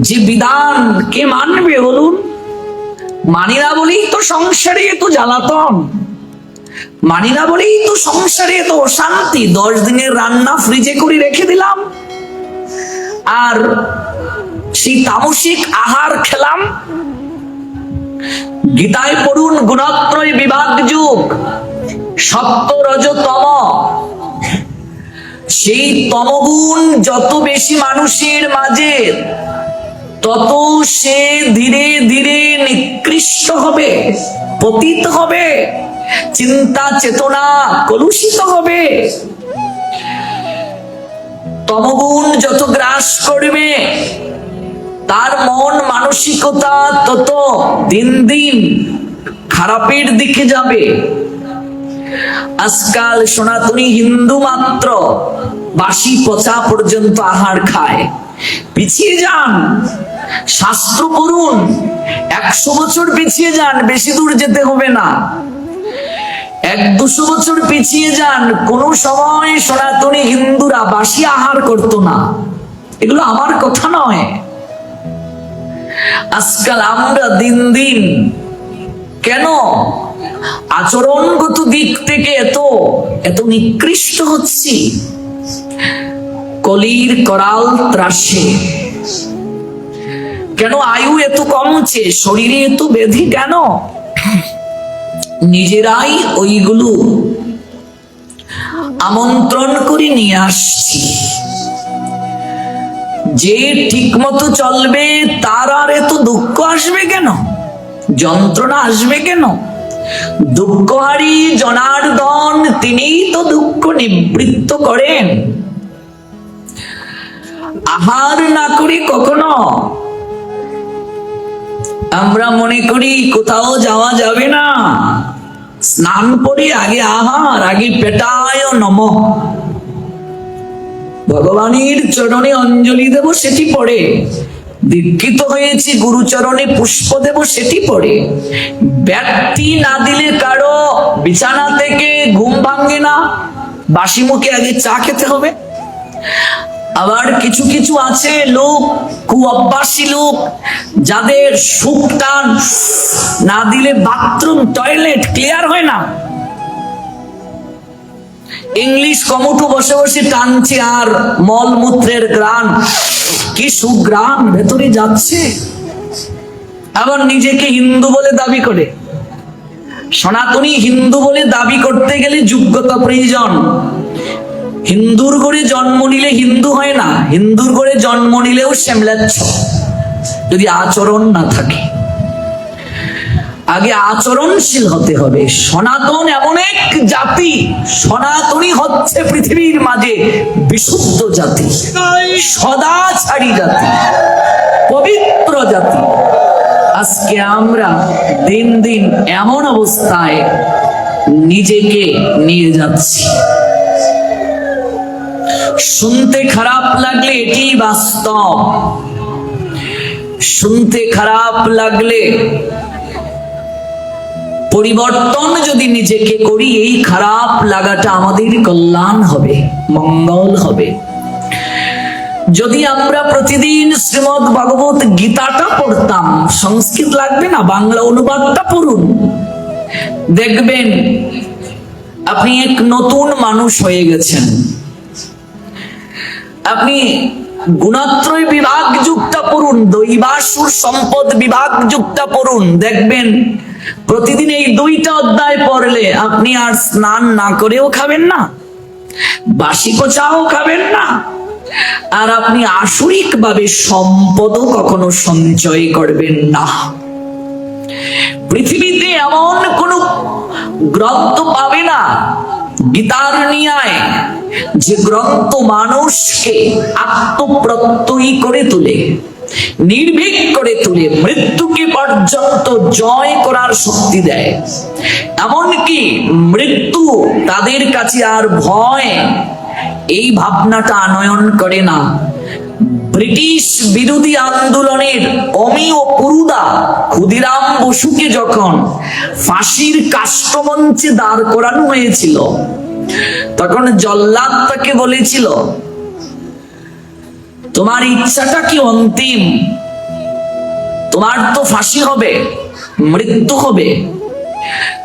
যে বিধান কে মানবে বলুন? মানি না বলেই তো সংসারে এত জ্বালাতন। মানি না বলেই তো সংসারে এত অশান্তি। দশ দিনের রান্না ফ্রিজে করে রেখে দিলাম। আর সেই তামসিক আহার খেলাম। গীতায় পড়ুন গুণত্রয় বিভাগ যুগ। সত্য রজ তম। সেই তমগুণ যত বেশি মানুষের মাঝে তত সে ধীরে ধীরে নিকৃষ্ট হবে, পতিত হবে, চিন্তা চেতনা কলুষিত হবে। তমগুণ যত গ্রাস করবে, তার মন মানসিকতা তত দিন দিন খারাপের দিকে যাবে। আজকাল সনাতনী হিন্দু মাত্র বাসি পচা পর্যন্ত আহার খায়। পিছিয়ে যান। শাস্ত্র পড়ুন একশো বছর পিছিয়ে যান, বেশি দূর যেতে হবে না। এক দুশো বছর পিছিয়ে যান, কোন সময় সনাতনী হিন্দুরা বাসি আহার করতো না। এগুলো আমার কথা নয়। আজকাল আমরা দিন দিন কেন আচরণগত দিক থেকে এত এত নিকৃষ্ট হচ্ছি? কলির করাল ত্রাসে। কেন আয়ু এত কমছে শরীরে এত ব্যাধি কেন? নিজেরাই ওইগুলো আমন্ত্রণ করে নিয়ে আসছি। যে ঠিক মতো চলবে, তার আর এত দুঃখ আসবে কেন? যন্ত্রণা আসবে কেন? দুঃখহারি জনার্দন তিনিই তো দুঃখ নিবৃত্ত করেন। আহার না করি কখনো আমরা মনে করি কোথাও যাওয়া যাবে না। স্নান করি আগে আহার, আগে পেটায় নম। ভগবানের চরণে অঞ্জলি দেব সেটি পড়ে দীক্ষিত হয়েছি গুরুচরণে পুষ্প দেব সেটি পড়ে ব্যক্তি না দিলে কারও বিছানা থেকে ঘুম ভাঙ্গে না। বাসি মুখে আগে চা খেতে হবে। আবার কিছু কিছু আছে লোক কুঅভ্যাসী লোক, যাদের সুখ টান না দিলে বাথরুম টয়লেট ক্লিয়ার হয় না। ইংলিশ কমটু বসে বসে টানছে আর মলমূত্রের গ্রান কি সুগ্রাম ভেতরে যাচ্ছে। আবার নিজেকে হিন্দু বলে দাবি করে। সনাতনী হিন্দু বলে দাবি করতে গেলে যোগ্যতা প্রয়োজন। হিন্দুর ঘরে জন্ম নিলে হিন্দু হয় না, হিন্দুর ঘরে জন্ম নিলেও শ্যামলাচ্ছ। যদি আচরণ না থাকে। আগে আচরণশীল হতে হবে। সনাতন এমন এক জাতি, সনাতনী হচ্ছে পৃথিবীর মাঝে বিশুদ্ধ জাতি সদাচারী জাতি, পবিত্র জাতি। আজকে আমরা দিন দিন এমন অবস্থায় নিজেকে নিয়ে যাচ্ছি। শুনতে খারাপ লাগলে এটি বাস্তব। শুনতে খারাপ লাগলে পরিবর্তন যদি নিজেকে করি, এই খারাপ লাগাটা আমাদের কল্যাণ হবে, মঙ্গল হবে। যদি আমরা প্রতিদিন শ্রীমদ ভগবত গীতাটা পড়তাম, সংস্কৃত লাগবে না, বাংলা অনুবাদটা পড়ুন। দেখবেন, আপনি এক নতুন মানুষ হয়ে গেছেন। আপনি গুণাত্রয় বিভাগ যুক্তা পড়ুন, দৈবাসুর সম্পদ বিভাগ যুক্তা পড়ুন। দেখবেন, প্রতিদিন এই দুইটা অধ্যায় পড়লে আপনি আর স্নান না করেও খাবেন না বাসি কোচাও খাবেন না, আর আপনি আসরিক ভাবে সম্পদও কখনো সঞ্চয় করবেন না। পৃথিবীতে এমন কোন গ্রন্থ পাবে না গীতার নিয়ায় যে গ্রন্থ মানুষকে আত্মপ্রত্যয়ী করে তোলে, নির্ভীক করে তুলে, মৃত্যুকে পর্যন্ত জয় করার শক্তি দেয়। এমনকি মৃত্যু তাদের কাছে আর ভয়, এই ভাবনাটা আনয়ন করে না। ব্রিটিশ বিরোধী আন্দোলনের অমি ও পুরুদা ক্ষুদিরাম বসুকে যখন ফাঁসির কাষ্টমঞ্চে দাঁড় করানো হয়েছিল, তখন জল্লাদ তাকে বলেছিল, তোমার ইচ্ছাটা কি অন্তিম? তোমার তো ফাঁসি হবে, মৃত্যু হবে।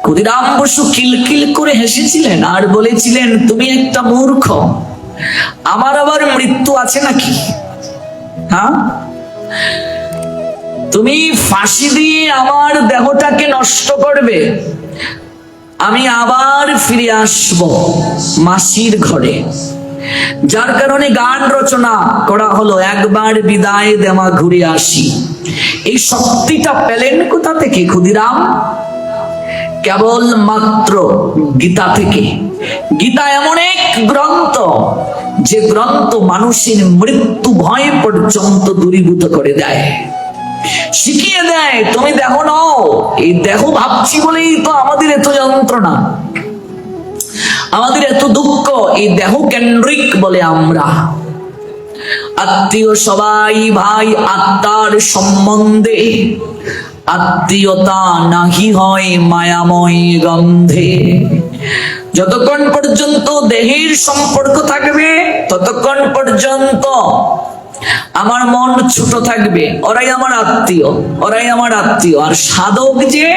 ক্ষুদিরাম বসু কিলকিল করে হেসেছিলেন আর বলেছিলেন, তুমি একটা মূর্খ, আমার আবার মৃত্যু আছে নাকি? হ্যাঁ? তুমি ফাঁসি দিয়ে আমার দেহটাকে নষ্ট করবে। আমি আবার ফিরে আসব মাসির ঘরে। যার কারণে গান রচনা করা হলো, একবার বিদায় দেওয়া ঘুরে আসি। এই শক্তিটা পেলেন কোথা থেকে, ক্ষুদিরাম? কেবল মাত্র গীতা থেকে। গীতা এমন এক গ্রন্থ যে গ্রন্থ মানুষের মৃত্যু ভয় পর্যন্ত দূরীভূত করে দেয়। শিখিয়ে দেয়, তুমি দেখো নাও এই দেহ ভাবছি বলেই তো আমাদের এত যন্ত্রণা। আমাদের এত দুঃখ, এই দেহ কেন্দ্রিক বলে আমরা। আত্মীয় সবাই, ভাই, আত্মার সম্বন্ধে আত্মীয়তা নাহি হয় মায়াময় গন্ধে। যতক্ষণ পর্যন্ত দেহের সম্পর্ক থাকবে, ততক্ষণ পর্যন্ত আমার মন ছোট থাকবে। ওরাই আমার আত্মীয়, ওরাই আমার আত্মীয়। আর সাধক যে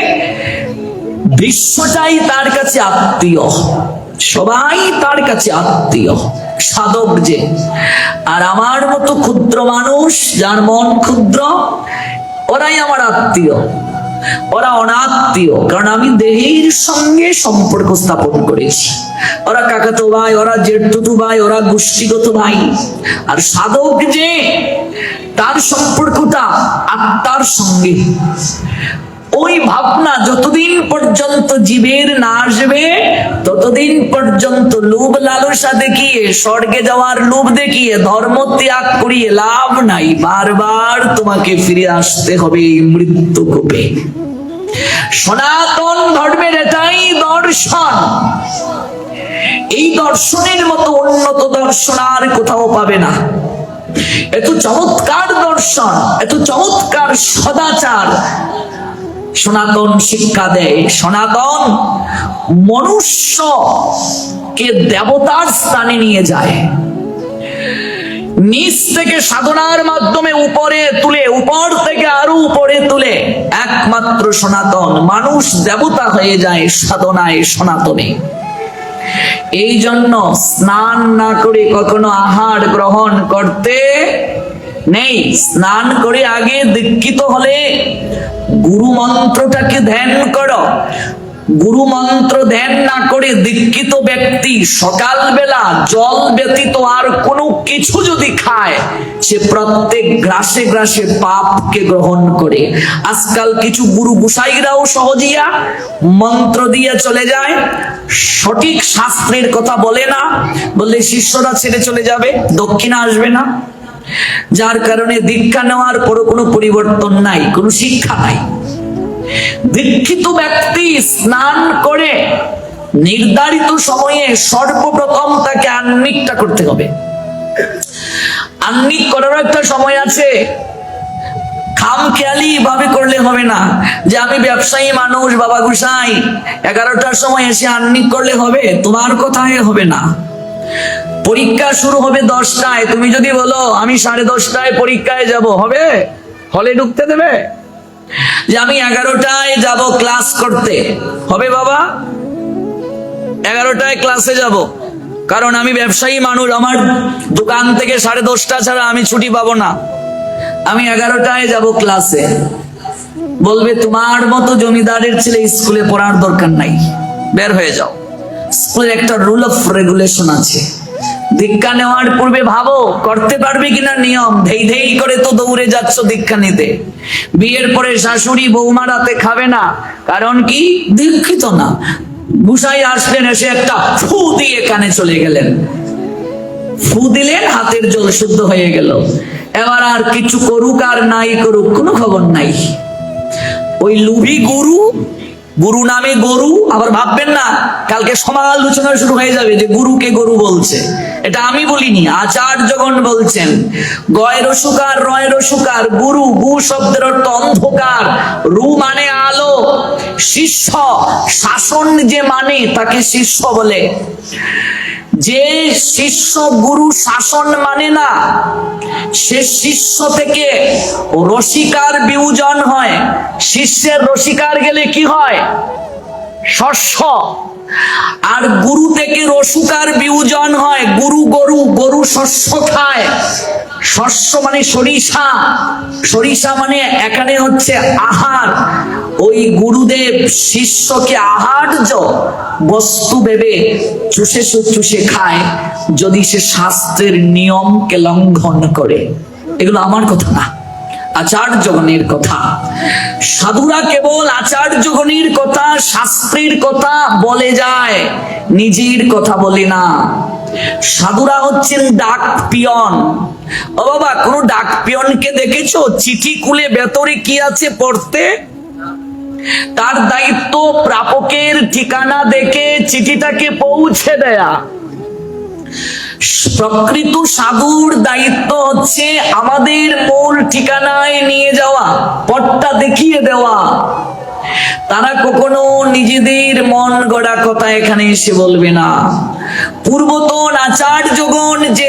বিশ্বটাই তার কাছে আত্মীয়। সবাই তার কাছে আত্মীয়, সাধক যে। আর আমার মতো ক্ষুদ্র মানুষ, যার মন ক্ষুদ্র, ওরাই আমার আত্মীয়। ওরা অনাত্মীয়, কারণ আমি দেহের সঙ্গে সম্পর্ক স্থাপন করেছি। ওরা কাকাতো ভাই, ওরা জেঠতুতু ভাই, ওরা গোষ্ঠীগত ভাই। আর সাধক যে, তার সম্পর্কটা আত্মার সঙ্গে। ওই ভাবনা যতদিন পর্যন্ত জীবের না আসবে, ততদিন পর্যন্ত লোভ লালসা দেখিয়ে, স্বর্গে যাওয়ার লোভ দেখিয়ে, ধর্ম ত্যাগ করিয়ে লাভ নাই। বারবার তোমাকে ফিরে আসতে হবে মৃত্যু কোপে। সনাতন ধর্মের এটাই দর্শন। এই দর্শনের মতো উন্নত দর্শন আর কোথাও পাবে না। এত চমৎকার দর্শন, এত চমৎকার সদাচার সনাতন শিক্ষা দেয়। সনাতন মনুষ্য কে দেবতার স্থানে নিয়ে যায়। নিচ থেকে সাধনার মাধ্যমে উপরে তুলে, উপর থেকে আরও উপরে তুলে। একমাত্র সনাতন মানুষ দেবতা হয়ে যায় সাধনায় সনাতনে। এই জন্য স্নান না করে কখনো আহার গ্রহণ করতে নেই, স্নান করে আগে দীক্ষিত হলে গুরু মন্ত্রটাকে ধ্যান করো। গুরু মন্ত্র ধ্যান না করে দীক্ষিত ব্যক্তি সকালবেলা জল ব্যতীত আর কোনো কিছু যদি খায়, সে প্রত্যেক গ্রাসে গ্রাসে পাপকে গ্রহণ করে। আজকাল কিছু গুরু গুসাইরাও সহজিয়া মন্ত্র দিয়ে চলে যায়। সঠিক শাস্ত্রের কথা বলে না, বললে শিষ্যরা ছেড়ে চলে যাবে, দক্ষিণা আসবে না। যার কারণে দীক্ষা নেওয়ার পরও কোনো পরিবর্তন নাই, কোনো শিক্ষা নাই। দীক্ষিত ব্যক্তি স্নান করে নির্ধারিত সময়ে সর্বপ্রথম তাকে আন্নিকটা করতে হবে। আন্নিক করার একটা সময় আছে। খাম খেয়ালি ভাবে করলে হবে না যে আমি ব্যবসায়ী মানুষ, বাবা গুসাই, এগারোটার সময় এসে আন্নিক করলে হবে, তোমার কথায় হবে না। পরীক্ষা শুরু হবে দশটায়। তুমি যদি বলো, আমি সাড়ে দশটায় পরীক্ষায় যাব। হবে? হলে ঢুকতে দেবে? যে আমি এগারোটায় যাব ক্লাস করতে। হবে বাবা? এগারোটায় ক্লাসে যাব। কারণ আমি ব্যবসায়ী মানুষ, আমার দোকান থেকে সাড়ে দশটা ছাড়া আমি ছুটি পাবো না। আমি এগারোটায় যাব ক্লাসে। বলবে, তোমার মতো জমিদারের ছেলে স্কুলে পড়ার দরকার নাই। বের হয়ে যাও। স্কুলের একটা রুল অফ রেগুলেশন আছে। দীক্ষা নেওয়ার পূর্বে ভাবো, করতে পারবে কিনা নিয়ম? ধেই ধেই করে তো দৌড়ে যাচ্ছ দীক্ষা নিতে। বিয়ের পরে শাশুড়ি বৌমা রাতে খাবে না। কারণ কি? দীক্ষিত না। গুসাই আসলেন, এসে একটা ফু দিয়ে কানে চলে গেলেন। ফু দিলেন, হাতের জল শুদ্ধ হয়ে গেল। এবার আর কিছু করুক আর নাই করুক, কোনো খবর নাই। ওই লুভি গুরু গুরু নামে গরু, আবার ভাববেন না, কালকে সমালোচনা শুরু হয়ে যাবে যে গুরুকে গরু বলছে। এটা আমি বলিনি আচার্যগণ বলছেন গয় রসুকার রয় রসুকার গুরু গু শব্দের অর্থ অন্ধকার, রু মানে আলো, শিষ্য, শাসন যে মানে তাকে শিষ্য বলে। যে শিষ্য গুরু শাসন মানে না, সে শিষ্য থেকে রসিকার বিয়োজন হয়। শিষ্যের রসিকার গেলে কি হয়? শস্য। আর গুরু থেকে রসুকার বিয়োজন হয়। গুরু গরু গরু শস্য খায়। শস্য মানে সরিষা। সরিষা মানে এখানে হচ্ছে আহার। ওই গুরুদেব শিষ্যকে আহার্য বস্তু ভেবে চুষে চুষে খায়, যদি সে শাস্ত্রের নিয়মকে লঙ্ঘন করে। এগুলো আমার কথা না, আচার্যগণের কথা। সাধুরা কেবল আচার্যগণের কথা, শাস্ত্রের কথা বলে যায়, নিজের কথা বলে না। সাধুরা হচ্ছেন ডাক পিয়ন ও বাবা, কোন ডাক পিয়নকে দেখেছ? চিঠি খুলে ভেতরে কি আছে পড়তে? তার দায়িত্ব প্রাপকের ঠিকানা দেখে চিঠিটাকে পৌঁছে দেয়া। প্রকৃত সাধুর দায়িত্ব হচ্ছে আমাদের মূল ঠিকানায় নিয়ে যাওয়া, পথটা দেখিয়ে দেওয়া। তারা কখনো নিজেদের মন গড়া কথা এখানে এসে বলবে না। পূর্বতন আচার্যগণ যে